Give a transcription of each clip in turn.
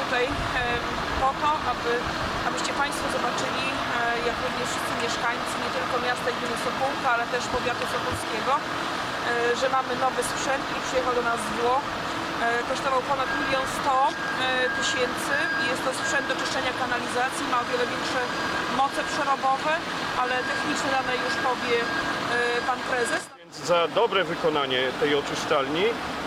tutaj em, po to, aby, abyście Państwo zobaczyli, e, jak również wszyscy mieszkańcy, nie tylko miasta i gminy Sopółka, ale też powiatu sopockiego, e, że mamy nowy sprzęt, który przyjechał do nas z Włoch. E, Kosztował ponad milion sto e, tysięcy i jest to sprzęt do czyszczenia kanalizacji, ma o wiele większe moce przerobowe, ale techniczne dane już powie Pan Prezes. Za dobre wykonanie tej oczyszczalni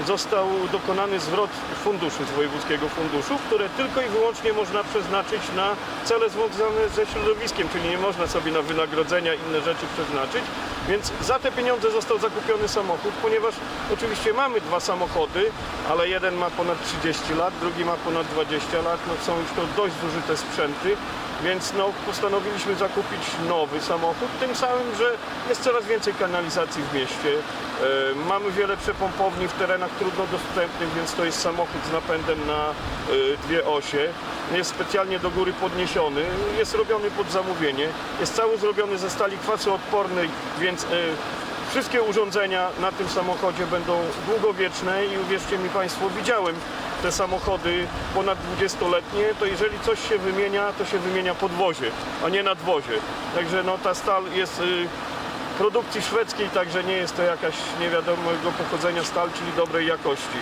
został dokonany zwrot funduszy z Wojewódzkiego Funduszu, które tylko i wyłącznie można przeznaczyć na cele związane ze środowiskiem, czyli nie można sobie na wynagrodzenia inne rzeczy przeznaczyć. Więc za te pieniądze został zakupiony samochód, ponieważ oczywiście mamy dwa samochody, ale jeden ma ponad 30 lat, drugi ma ponad 20 lat, no są już to dość zużyte sprzęty, więc no, postanowiliśmy zakupić nowy samochód, tym samym, że jest coraz więcej kanalizacji w mieście. E, mamy wiele przepompowni w terenach trudno dostępnych, więc to jest samochód z napędem na e, dwie osie. Jest specjalnie do góry podniesiony, jest robiony pod zamówienie. Jest cały zrobiony ze stali kwasoodpornej, więc e, Wszystkie urządzenia na tym samochodzie będą długowieczne i uwierzcie mi Państwo, widziałem te samochody ponad 20-letnie, to jeżeli coś się wymienia, to się wymienia podwozie, a nie nadwozie. Także no, ta stal jest y, produkcji szwedzkiej, także nie jest to jakaś nie wiadomego pochodzenia stal, czyli dobrej jakości.